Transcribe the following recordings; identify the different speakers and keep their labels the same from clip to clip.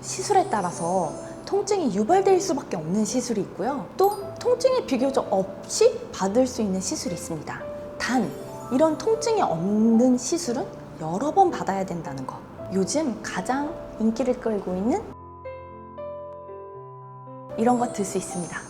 Speaker 1: 시술에 따라서 통증이 유발될 수밖에 없는 시술이 있고요. 또 통증이 비교적 없이 받을 수 있는 시술이 있습니다. 단 이런 통증이 없는 시술은 여러 번 받아야 된다는 거. 요즘 가장 인기를 끌고 있는 이런 거 들 수 있습니다.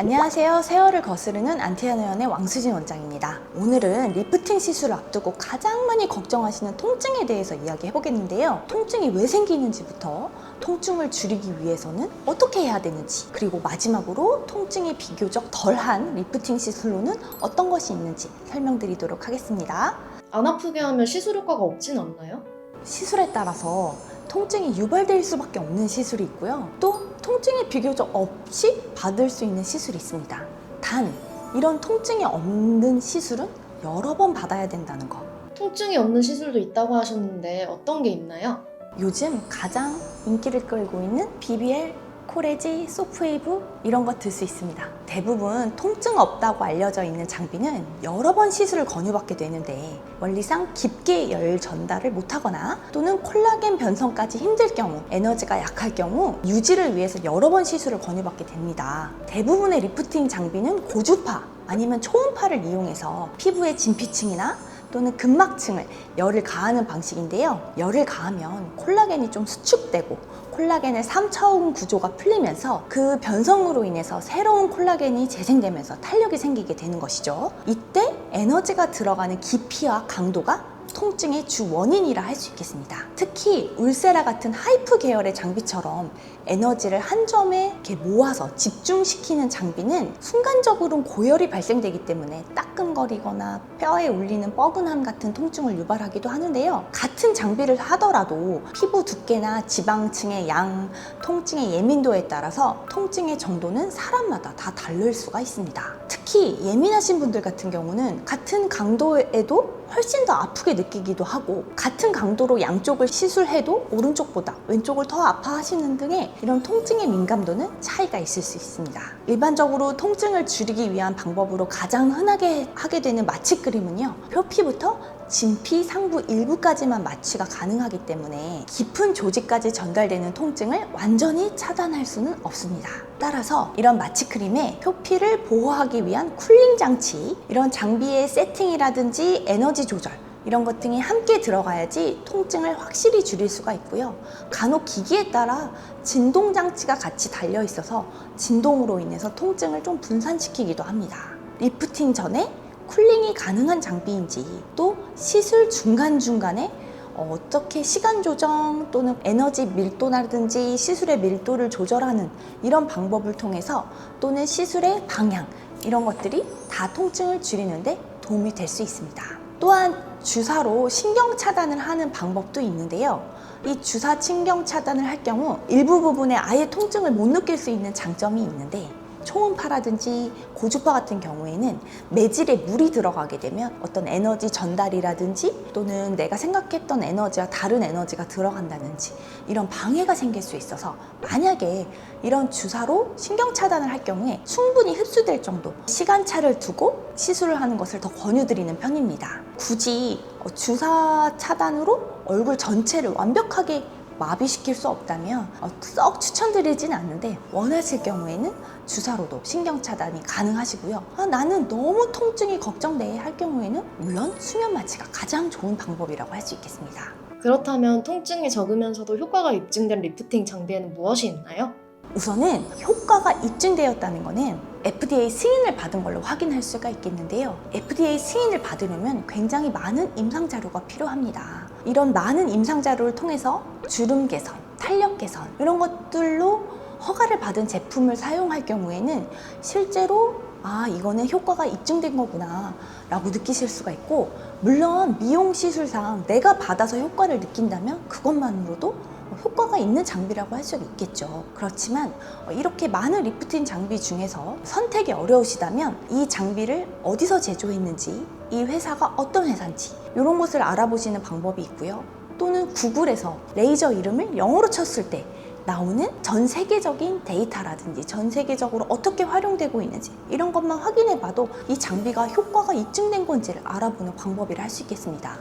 Speaker 1: 안녕하세요. 세월을 거스르는 안티아노연의 왕수진 원장입니다. 오늘은 리프팅 시술을 앞두고 가장 많이 걱정하시는 통증에 대해서 이야기해 보겠는데요. 통증이 왜 생기는지부터 통증을 줄이기 위해서는 어떻게 해야 되는지, 그리고 마지막으로 통증이 비교적 덜한 리프팅 시술로는 어떤 것이 있는지 설명드리도록 하겠습니다.
Speaker 2: 안 아프게 하면 시술 효과가 없진 않나요?
Speaker 1: 시술에 따라서 통증이 유발될 수밖에 없는 시술이 있고요. 또 통증이 비교적 없이 받을 수 있는 시술이 있습니다. 단 이런 통증이 없는 시술은 여러 번 받아야 된다는 거.
Speaker 2: 통증이 없는 시술도 있다고 하셨는데 어떤 게 있나요?
Speaker 1: 요즘 가장 인기를 끌고 있는 BBL, 코레지, 소프웨이브 이런 거 들 수 있습니다. 대부분 통증 없다고 알려져 있는 장비는 여러 번 시술을 권유받게 되는데 원리상 깊게 열 전달을 못하거나 또는 콜라겐 변성까지 힘들 경우 에너지가 약할 경우 유지를 위해서 여러 번 시술을 권유받게 됩니다. 대부분의 리프팅 장비는 고주파 아니면 초음파를 이용해서 피부의 진피층이나 또는 근막층을 열을 가하는 방식인데요. 열을 가하면 콜라겐이 좀 수축되고 콜라겐의 3차원 구조가 풀리면서 그 변성으로 인해서 새로운 콜라겐이 재생되면서 탄력이 생기게 되는 것이죠. 이때 에너지가 들어가는 깊이와 강도가 통증의 주 원인이라 할 수 있겠습니다. 특히 울세라 같은 하이프 계열의 장비처럼 에너지를 한 점에 이렇게 모아서 집중시키는 장비는 순간적으로는 고열이 발생되기 때문에 따끔거리거나 뼈에 울리는 뻐근함 같은 통증을 유발하기도 하는데요. 같은 장비를 하더라도 피부 두께나 지방층의 양, 통증의 예민도에 따라서 통증의 정도는 사람마다 다 다를 수가 있습니다. 특히 예민하신 분들 같은 경우는 같은 강도에도 훨씬 더 아프게 느끼기도 하고 같은 강도로 양쪽을 시술해도 오른쪽보다 왼쪽을 더 아파하시는 등의 이런 통증의 민감도는 차이가 있을 수 있습니다. 일반적으로 통증을 줄이기 위한 방법으로 가장 흔하게 하게 되는 마취 그림은요. 표피부터 진피 상부 일부까지만 마취가 가능하기 때문에 깊은 조직까지 전달되는 통증을 완전히 차단할 수는 없습니다. 따라서 이런 마취 크림에 표피를 보호하기 위한 쿨링 장치, 이런 장비의 세팅이라든지 에너지 조절 이런 것 등이 함께 들어가야지 통증을 확실히 줄일 수가 있고요. 간혹 기기에 따라 진동 장치가 같이 달려 있어서 진동으로 인해서 통증을 좀 분산시키기도 합니다. 리프팅 전에 쿨링이 가능한 장비인지 또 시술 중간중간에 어떻게 시간 조정 또는 에너지 밀도라든지 시술의 밀도를 조절하는 이런 방법을 통해서 또는 시술의 방향 이런 것들이 다 통증을 줄이는데 도움이 될 수 있습니다. 또한 주사로 신경 차단을 하는 방법도 있는데요. 이 주사 신경 차단을 할 경우 일부 부분에 아예 통증을 못 느낄 수 있는 장점이 있는데 초음파라든지 고주파 같은 경우에는 매질에 물이 들어가게 되면 어떤 에너지 전달이라든지 또는 내가 생각했던 에너지와 다른 에너지가 들어간다든지 이런 방해가 생길 수 있어서 만약에 이런 주사로 신경 차단을 할 경우에 충분히 흡수될 정도 시간차를 두고 시술을 하는 것을 더 권유드리는 편입니다. 굳이 어, 주사 차단으로 얼굴 전체를 완벽하게 마비시킬 수 없다면 어, 썩 추천드리진 않는데 원하실 경우에는 주사로도 신경 차단이 가능하시고요. 아, 나는 너무 통증이 걱정돼 할 경우에는 물론 수면 마취가 가장 좋은 방법이라고 할 수 있겠습니다.
Speaker 2: 그렇다면 통증이 적으면서도 효과가 입증된 리프팅 장비에는 무엇이 있나요?
Speaker 1: 우선은 효과가 입증되었다는 것은 FDA 승인을 받은 걸로 확인할 수가 있겠는데요. FDA 승인을 받으려면 굉장히 많은 임상 자료가 필요합니다. 이런 많은 임상 자료를 통해서 주름 개선, 탄력 개선 이런 것들로 허가를 받은 제품을 사용할 경우에는 실제로 아 이거는 효과가 입증된 거구나 라고 느끼실 수가 있고 물론 미용 시술상 내가 받아서 효과를 느낀다면 그것만으로도 효과가 있는 장비라고 할 수 있겠죠. 그렇지만 이렇게 많은 리프팅 장비 중에서 선택이 어려우시다면 이 장비를 어디서 제조했는지, 이 회사가 어떤 회사인지 이런 것을 알아보시는 방법이 있고요. 또는 구글에서 레이저 이름을 영어로 쳤을 때 나오는 전 세계적인 데이터라든지 전 세계적으로 어떻게 활용되고 있는지 이런 것만 확인해 봐도 이 장비가 효과가 입증된 건지를 알아보는 방법이라 할 수 있겠습니다.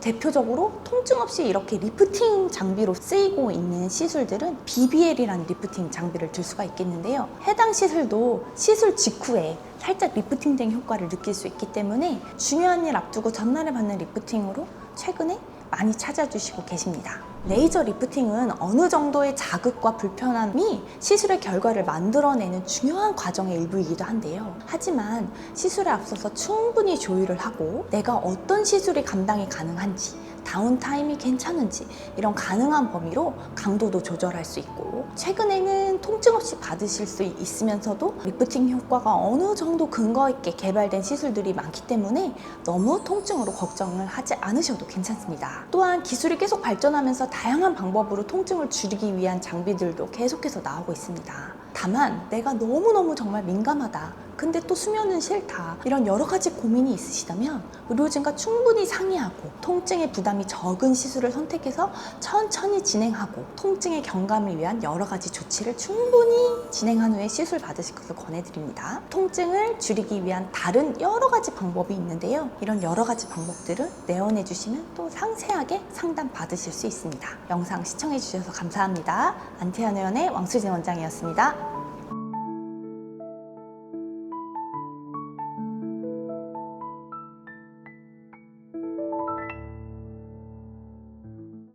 Speaker 1: 대표적으로 통증 없이 이렇게 리프팅 장비로 쓰이고 있는 시술들은 BBL이라는 리프팅 장비를 들 수가 있겠는데요. 해당 시술도 시술 직후에 살짝 리프팅된 효과를 느낄 수 있기 때문에 중요한 일 앞두고 전날에 받는 리프팅으로 최근에 많이 찾아주시고 계십니다. 레이저 리프팅은 어느 정도의 자극과 불편함이 시술의 결과를 만들어내는 중요한 과정의 일부이기도 한데요. 하지만 시술에 앞서서 충분히 조율을 하고 내가 어떤 시술이 감당이 가능한지 다운타임이 괜찮은지 이런 가능한 범위로 강도도 조절할 수 있고 최근에는 통증 없이 받으실 수 있으면서도 리프팅 효과가 어느 정도 근거 있게 개발된 시술들이 많기 때문에 너무 통증으로 걱정을 하지 않으셔도 괜찮습니다. 또한 기술이 계속 발전하면서 다양한 방법으로 통증을 줄이기 위한 장비들도 계속해서 나오고 있습니다. 다만 내가 너무너무 정말 민감하다. 근데 또 수면은 싫다. 이런 여러 가지 고민이 있으시다면 의료진과 충분히 상의하고 통증의 부담이 적은 시술을 선택해서 천천히 진행하고 통증의 경감을 위한 여러 가지 조치를 충분히 진행한 후에 시술 받으실 것을 권해드립니다. 통증을 줄이기 위한 다른 여러 가지 방법이 있는데요. 이런 여러 가지 방법들을 내원해 주시면 또 상세하게 상담 받으실 수 있습니다. 영상 시청해 주셔서 감사합니다. 안태현 의원의 왕수진 원장이었습니다.